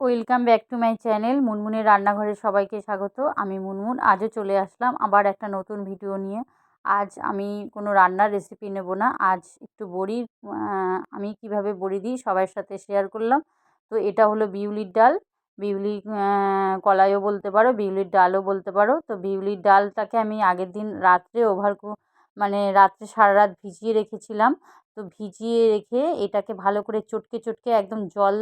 Welcome back to my channel মুনমুনের রান্নাঘরে সবাইকে স্বাগত। আমি মুনমুন। আজও চলে আসলাম আবার একটা নতুন ভিডিও নিয়ে। আজ আমি কোনো রান্নার রেসিপি নেব না। আজ একটু বড়ির আমি কীভাবে বড়ি দিই সবার সাথে শেয়ার করলাম। তো এটা হলো বিউলির ডাল। বিউলি কলাইও বলতে পারো, বিউলির ডালও বলতে পারো। তো বিউলির ডালটাকে আমি আগের দিন রাত্রে ওভার মানে রাত্রে সারা রাত ভিজিয়ে রেখেছিলাম। তো ভিজিয়ে রেখে এটাকে ভালো করে চটকে চটকে একদম জল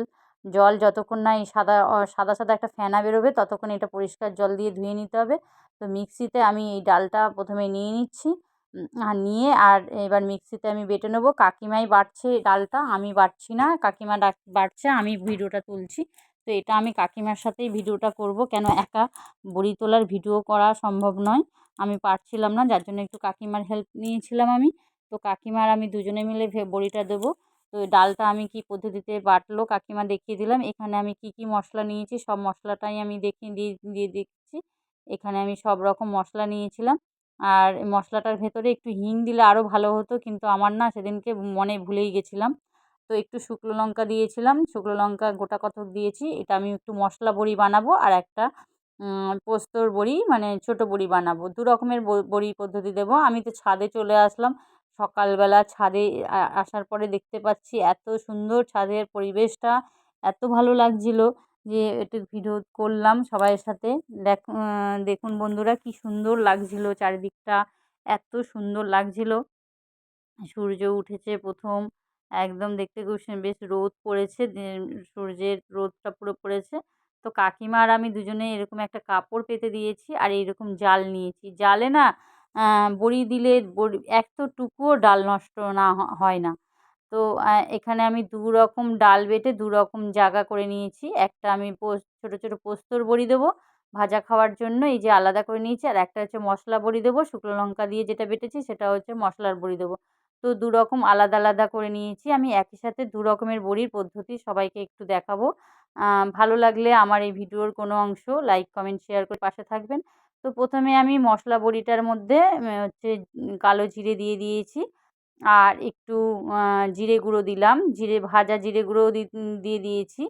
জল যতক্ষণ না এই সাদা সাদা সাদা একটা ফেনা বেরোবে ততক্ষণ এটা পরিষ্কার জল দিয়ে ধুয়ে নিতে হবে। তো মিক্সিতে আমি এই ডালটা প্রথমে নিয়ে নিচ্ছি। আর নিয়ে আর এবার মিক্সিতে আমি বেটে নেব। কাকিমাই বাটছে ডালটা, আমি বাটছি না, কাকিমা বাটছে, আমি ভিডিওটা তুলছি। তো এটা আমি কাকিমার সাথেই ভিডিওটা করব। কেন একা বড়ি তোলার ভিডিও করা সম্ভব নয়। আমি পারছিলাম না, যার জন্য একটু কাকিমার হেল্প নিয়েছিলাম আমি। তো কাকিমার আমি দুজনে মিলে বড়িটা দেবো। তো ডালটা আমি কি পদ্ধতিতে বাটলো, কাকিমা দেখিয়ে দিলাম। এখানে আমি কি কি মশলা নিয়েছি, সব মশলাটাই আমি দেখিয়ে দিয়ে দিয়ে দিচ্ছি। এখানে আমি সব রকম মশলা নিয়েছিলাম। আর মশলাটার ভেতরে একটু হিং দিলে আরও ভালো হতো, কিন্তু আমার না সেদিনকে মনে ভুলেই গেছিলাম। তো একটু শুকনো লঙ্কা দিয়েছিলাম, শুকনো লঙ্কা গোটা কতক দিয়েছি, এটা আমি একটু মশলা বড়ি বানাবো আর একটা পোস্তর বড়ি মানে ছোটো বড়ি বানাবো। দু রকমের বড়ি পদ্ধতি দেবো। আমি তো ছাদে চলে আসলাম সকালবেলা ছাদে আসার পরে দেখতে পাচ্ছি এত সুন্দর ছাদের পরিবেশটা। এত ভালো লাগছিল যে একটু ভিডিও করলাম সবাইয়ের সাথে। দেখ দেখুন বন্ধুরা কি সুন্দর লাগছিল চারিদিকটা, এত সুন্দর লাগছিল। সূর্য উঠেছে প্রথম, একদম দেখতে খুব বেশ রোদ পড়েছে সূর্যের রোদটা পুরো পড়েছে। তো কাকিমা আর আমি দুজনে এরকম একটা কাপড় পেতে দিয়েছি আর এইরকম জাল নিয়েছি। জালে না বড়ি দিলে বড়ি একটুকুও ডাল নষ্ট না হয় না। তো এখানে আমি দু রকম ডাল বেটে দু রকম জায়গা করে নিয়েছি। একটা আমি পোস, ছোটো ছোটো পোস্তর বড়ি দেবো ভাজা খাওয়ার জন্য, এই যে আলাদা করে নিয়েছি, আর একটা হচ্ছে মশলা বড়ি দেবো, শুকনো লঙ্কা দিয়ে যেটা বেটেছি সেটা হচ্ছে মশলার বড়ি দেবো। তো দু রকম আলাদা আলাদা করে নিয়েছি। আমি একই সাথে দু রকমের বড়ির পদ্ধতি সবাইকে একটু দেখাবো। ভালো লাগলে আমার এই ভিডিওর কোনো অংশ, লাইক, কমেন্ট, শেয়ার করে পাশে থাকবেন। তো প্রথমে আমি মশলা বড়িটার মধ্যে হচ্ছে কালো জিরে দিয়ে দিয়েছি। আর একটু জিরে গুঁড়ো দিলাম। জিরে, ভাজা জিরে গুঁড়োও দিয়ে দিয়েছি।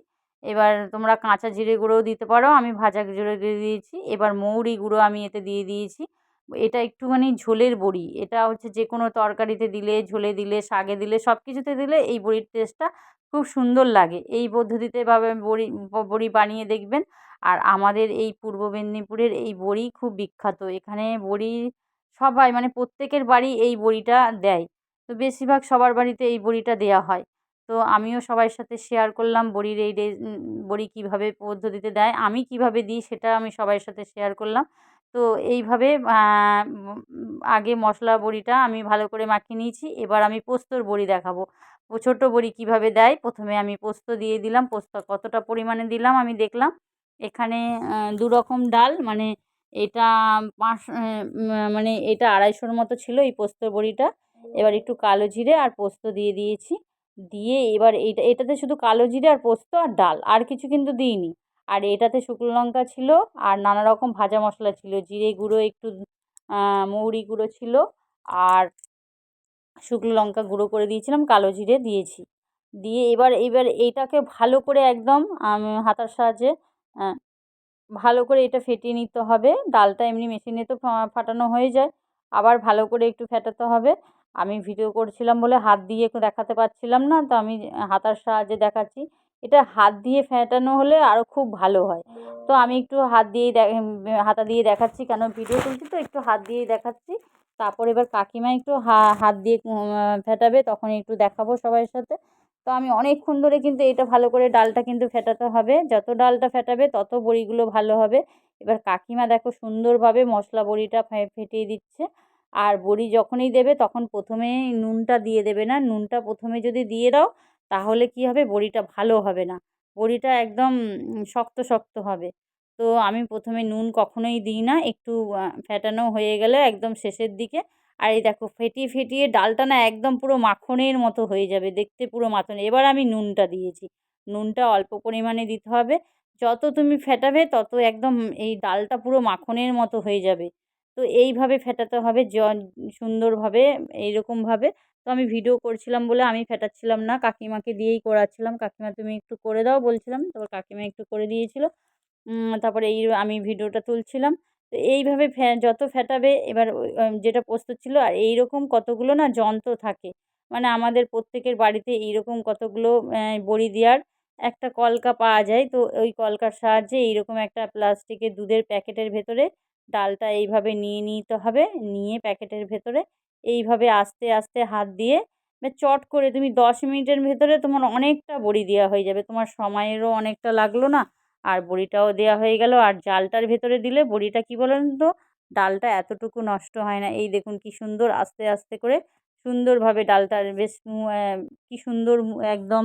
এবার তোমরা কাঁচা জিরে গুঁড়োও দিতে পারো, আমি ভাজা জিরে দিয়ে দিয়েছি। এবার মৌরি গুঁড়ো আমি এতে দিয়ে দিয়েছি। এটা একটুখানি ঝোলের বড়ি। এটা হচ্ছে যে কোনো তরকারিতে দিলে, ঝোলে দিলে, শাকে দিলে সব কিছুতে দিলে এই বড়ির টেস্টটা খুব সুন্দর লাগে। এই পদ্ধতিতে এভাবে বড়ি বড়ি বানিয়ে দেখবেন আর আমাদের এই পূর্ব মেদিনীপুরের এই বড়ি খুব বিখ্যাত। এখানে বড়ি সবাই মানে প্রত্যেকের বাড়ি এই বড়িটা দেয়। তো বেশিরভাগ সবার বাড়িতে এই বড়িটা দেওয়া হয়। তো আমিও সবার সাথে শেয়ার করলাম বড়ির এই বড়ি কীভাবে পদ্ধতিতে দেয়, আমি কীভাবে দিই সেটা আমি সবার সাথে শেয়ার করলাম। তো এইভাবে আগে মশলা বড়িটা আমি ভালো করে মাখিয়ে নিয়েছি। এবার আমি পোস্তর বড়ি দেখাবো। ছোটো বড়ি কীভাবে দেয়? প্রথমে আমি পোস্ত দিয়ে দিলাম। পোস্ত কতটা পরিমাণে দিলাম আমি দেখলাম। এখানে দু রকম ডাল মানে এটা পাঁচ মানে এটা আড়াইশোর মতো ছিল এই পোস্তর বড়িটা। এবার একটু কালো জিরে আর পোস্ত দিয়ে দিয়েছি। দিয়ে এবার এইটা এটাতে শুধু কালো জিরে আর পোস্ত আর ডাল আর কিছু কিন্তু দিইনি। আর এটাতে শুকনো লঙ্কা ছিল আর নানা রকম ভাজা মশলা ছিল জিরে গুঁড়ো একটু মৌরি গুঁড়ো ছিল আর শুকনো লঙ্কা গুঁড়ো করে দিয়েছিলাম কালো জিরে দিয়েছি। দিয়ে এবার এবার এইটাকে ভালো করে একদম হাতার সাহায্যে ভালো করে এটা ফেটিয়ে নিতে হবে। ডালটা এমনি মেশিনে তো ফাটানো হয়ে যায়। আবার ভালো করে একটু ফেটাতে হবে। আমি ভিডিও করছিলাম বলে হাত দিয়ে দেখাতে পারছিলাম না। তো আমি হাতার সাহায্যে দেখাচ্ছি। এটা হাত দিয়ে ফেটানো হলে আরও খুব ভালো হয়। তো আমি একটু হাত দিয়েই হাতা দিয়ে দেখাচ্ছি কেন ভিডিও তুলছি তো একটু হাত দিয়েই দেখাচ্ছি। তারপর এবার কাকিমা একটু হাত দিয়ে ফেটাবে। তখন একটু দেখাবো সবার সাথে। তো আমি অনেকক্ষণ ধরে কিন্তু এটা ভালো করে ডালটা কিন্তু ফেটাতে হবে। যত ডালটা ফেটাবে তত বড়িগুলো ভালো হবে। এবার কাকিমা দেখো সুন্দরভাবে মশলা বড়িটা ফেটিয়ে দিচ্ছে। আর বড়ি যখনই দেবে তখন প্রথমে নুনটা দিয়ে দেবে না। নুনটা প্রথমে যদি দিয়ে দাও তাহলে কী হবে? বড়িটা ভালো হবে না। বড়িটা একদম শক্ত শক্ত হবে। তো আমি প্রথমে নুন কখনোই দিই না। একটু ফেটানো হয়ে গেলে একদম শেষের দিকে আর এই দেখো ফেটিয়ে ফেটিয়ে ডালটা না একদম পুরো মাখনের মতো হয়ে যাবে, দেখতে পুরো মাখন এবার আমি নুনটা দিয়েছি। নুনটা অল্প পরিমাণে দিতে হবে। যত তুমি ফেটাবে তত একদম এই ডালটা পুরো মাখনের মতো হয়ে যাবে। তো এইভাবে ফেটাতে হবে, জ সুন্দরভাবে, এইরকমভাবে। তো আমি ভিডিও করছিলাম বলে আমি ফেটাচ্ছিলাম না, কাকিমাকে দিয়েই করাচ্ছিলাম। কাকিমা, তুমি একটু করে দাও, বলছিলাম। তারপর কাকিমা একটু করে দিয়েছিল। তারপরে এই আমি ভিডিওটা তুলছিলাম। তো এইভাবে ফ্যা যত ফেটাবে এবার যেটা প্রস্তুত ছিল আর এই রকম কতগুলো না যন্ত্র থাকে। মানে আমাদের প্রত্যেকের বাড়িতে এইরকম কতগুলো বড়ি দেওয়ার একটা কলকা পাওয়া যায়। তো ওই কলকার সাহায্যে এইরকম একটা প্লাস্টিকের দুধের প্যাকেটের ভেতরে ডালটা এইভাবে নিয়ে নিতে হবে। নিয়ে প্যাকেটের ভেতরে এইভাবে আস্তে আস্তে হাত দিয়ে চট করে তুমি দশ মিনিটের ভেতরে তোমার অনেকটা বড়ি দেওয়া হয়ে যাবে। তোমার সময়েরও অনেকটা লাগল না। আর বড়িটাও দেওয়া হয়ে গেল। আর জালটার ভেতরে দিলে বড়িটা কী বলেন তো ডালটা এতটুকু নষ্ট হয় না। এই দেখুন কি সুন্দর আস্তে আস্তে করে সুন্দরভাবে ডালটার বেশ কি সুন্দর একদম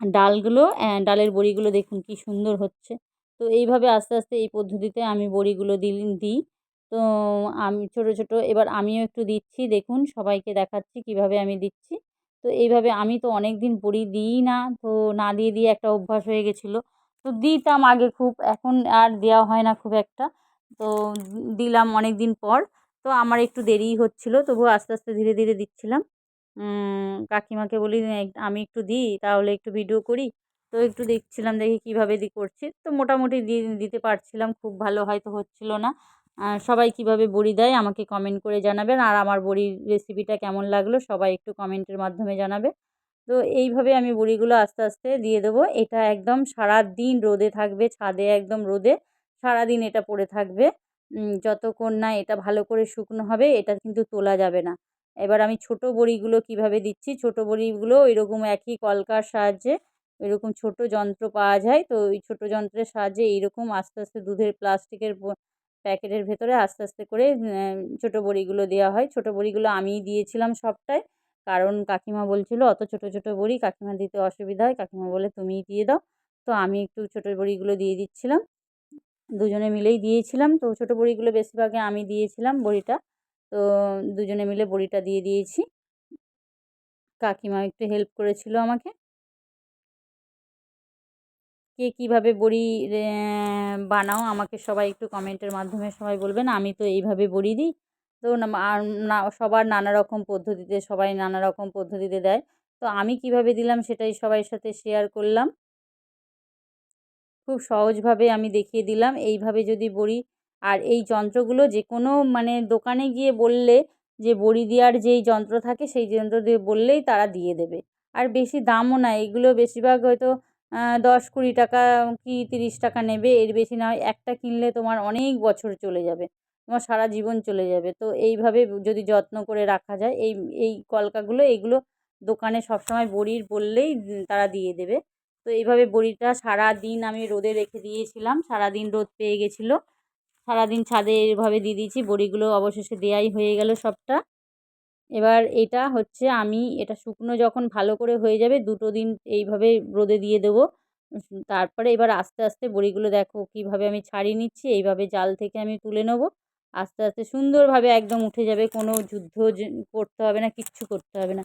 ডালগুলো ডালের বড়িগুলো দেখুন কি সুন্দর হচ্ছে। তো এইভাবে আস্তে আস্তে এই পদ্ধতিতে আমি বড়িগুলো দিই। তো আমি, ছোটো ছোটো এবার আমিও একটু দিচ্ছি। দেখুন সবাইকে দেখাচ্ছি কীভাবে আমি দিচ্ছি। তো এইভাবে আমি তো অনেক দিন বড়ি দিই না। তো না দিয়ে দিয়ে একটা অভ্যাস হয়ে গেছিল। তো দিতাম আগে খুব, এখন আর দেওয়া হয় না খুব একটা। তো দিলাম অনেক দিন পর। তো আমার একটু দেরিই হচ্ছিল, তবুও আস্তে আস্তে ধীরে ধীরে দিচ্ছিলাম। কাকিমাকে বলি আমি একটু দিই, তাহলে একটু ভিডিও করি। তো একটু দেখছিলাম, দেখি কীভাবে দি করছি। তো মোটামুটি দিতে পারছিলাম, খুব ভালো হয়তো হচ্ছিল না। সবাই কীভাবে বড়ি দেয় আমাকে কমেন্ট করে জানাবেন। আর আমার বড়ির রেসিপিটা কেমন লাগল, সবাই একটু কমেন্টের মাধ্যমে জানাবে। তো এইভাবে আমি বড়িগুলো আস্তে আস্তে দিয়ে দেবো। এটা একদম সারা দিন রোদে থাকবে, ছাদে একদম রোদে সারাদিন এটা পড়ে থাকবে। যতক্ষণ না এটা ভালো করে শুকনো হবে, এটা কিন্তু তোলা যাবে না। এবার আমি ছোট বড়িগুলো কীভাবে দিচ্ছি? ছোট বড়িগুলো এরকম একই কলকার সাহায্যে এরকম ছোট যন্ত্র পাওয়া যায়। তো ওই ছোট যন্ত্রের সাহায্যে এইরকম আস্তে আস্তে দুধের প্লাস্টিকের প্যাকেটের ভেতরে আস্তে আস্তে করে ছোট বড়িগুলো দেওয়া হয়। ছোট বড়িগুলো আমিই দিয়েছিলাম সবটাই কারণ কাকিমা বলছিল, অত ছোট ছোট বড়ি, কাকিমা দিতে অসুবিধা হয়, কাকিমা বলে তুমিই দিয়ে দাও। তো আমি একটু ছোট বড়িগুলো দিয়ে দিচ্ছিলাম। দুজনে মিলেই দিয়েছিলাম। তো ছোট বড়িগুলো বেশিরভাগে আমি দিয়েছিলাম বড়িটা। তো দুজনে মিলে বড়িটা দিয়ে দিয়েছি। কাকিমা একটু হেল্প করেছিল আমাকে। কে কীভাবে বড়ি বানাও, আমাকে সবাই একটু কমেন্টের মাধ্যমে সবাই বলবেন। আমি তো এইভাবে বড়ি দিই। তো না, সবার নানা রকম পদ্ধতিতে, সবাই নানা রকম পদ্ধতিতে দেয়। তো আমি কীভাবে দিলাম সেটাই সবাই সাথে শেয়ার করলাম। খুব সহজভাবে আমি দেখিয়ে দিলাম। এইভাবে যদি বড়ি আর এই যন্ত্রগুলো যে কোনো মানে দোকানে গিয়ে বললে যে বড়ি দেওয়ার যেই যন্ত্র থাকে সেই যন্ত্র দিয়ে বললেই তারা দিয়ে দেবে। আর বেশি দামও না, এগুলো বেশিরভাগ হয়তো দশ কুড়ি টাকা কি তিরিশ টাকা নেবে, এর বেশি না একটা কিনলে তোমার অনেক বছর চলে যাবে। তোমার সারা জীবন চলে যাবে। তো এইভাবে যদি যত্ন করে রাখা যায়, এই এই কলকাগুলো, এইগুলো দোকানে সবসময় বড়ির বললেই তারা দিয়ে দেবে। তো এইভাবে বড়িটা সারা দিন আমি রোদে রেখে দিয়েছিলাম, সারাদিন রোদ পেয়ে গেছিল। সারাদিন ছাদে এভাবে দিয়ে দিয়েছি, বড়িগুলো অবশেষে দেয়াই হয়ে গেল সবটা। এবার এটা হচ্ছে আমি, এটা শুকনো যখন ভালো করে হয়ে যাবে, দুটো দিন এইভাবে রোদে দিয়ে দেবো। তারপরে এবার আস্তে আস্তে বড়িগুলো দেখো কীভাবে আমি ছাড়িয়ে নিচ্ছি, এইভাবে জাল থেকে আমি তুলে নেব। আস্তে আস্তে সুন্দরভাবে একদম উঠে যাবে। কোনো যুদ্ধ করতে হবে না, কিচ্ছু করতে হবে না।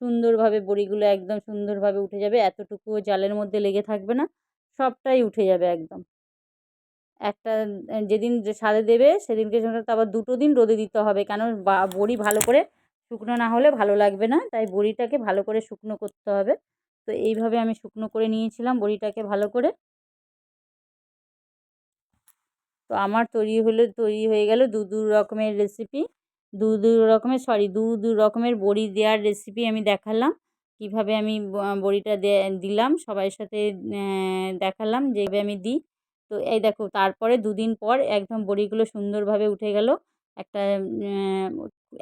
সুন্দরভাবে বড়িগুলো একদম সুন্দরভাবে উঠে যাবে। এতটুকুও জালের মধ্যে লেগে থাকবে না। সবটাই উঠে যাবে একদম। একটা যেদিন সাদে দেবে, সেদিনকে আবার দুটো দিন রোদে দিতে হবে। কেন বড়ি ভালো করে শুকনো না হলে ভালো লাগবে না। তাই বড়িটাকে ভালো করে শুকনো করতে হবে। তো এইভাবে আমি শুকনো করে নিয়েছিলাম বড়িটাকে ভালো করে। তো আমার তৈরি হলে, তৈরি হয়ে গেল দু দু রকমের রেসিপি দু দু রকমের সরি দু দু রকমের বড়ি দেওয়ার রেসিপি আমি দেখালাম। কীভাবে আমি বড়িটা দিলাম সবার সাথে দেখালাম যেভাবে আমি দিই। তো এই দেখো, তারপরে দুদিন পর একদম বড়িগুলো সুন্দরভাবে উঠে গেল। একটা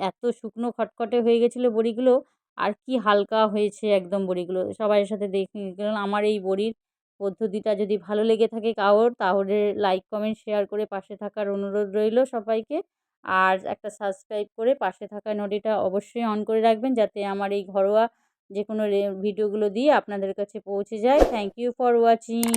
এত শুকনো খটখটে হয়ে গেছিল বড়িগুলো, আর কি হালকা হয়েছে একদম বড়িগুলো। সবাইয়ের সাথে দেখে আমার এই বড়ির পদ্ধতিটা যদি ভালো লেগে থাকে কারোর, তাহলে লাইক কমেন্ট শেয়ার করে পাশে থাকার অনুরোধ রইল সবাইকে। আর একটা সাবস্ক্রাইব করে পাশে থাকা নোটিটা অবশ্যই অন করে রাখবেন যাতে আমার এই ঘরোয়া যে কোনো ভিডিওগুলো দিয়ে আপনাদের কাছে পৌঁছে যায়। Thank you for watching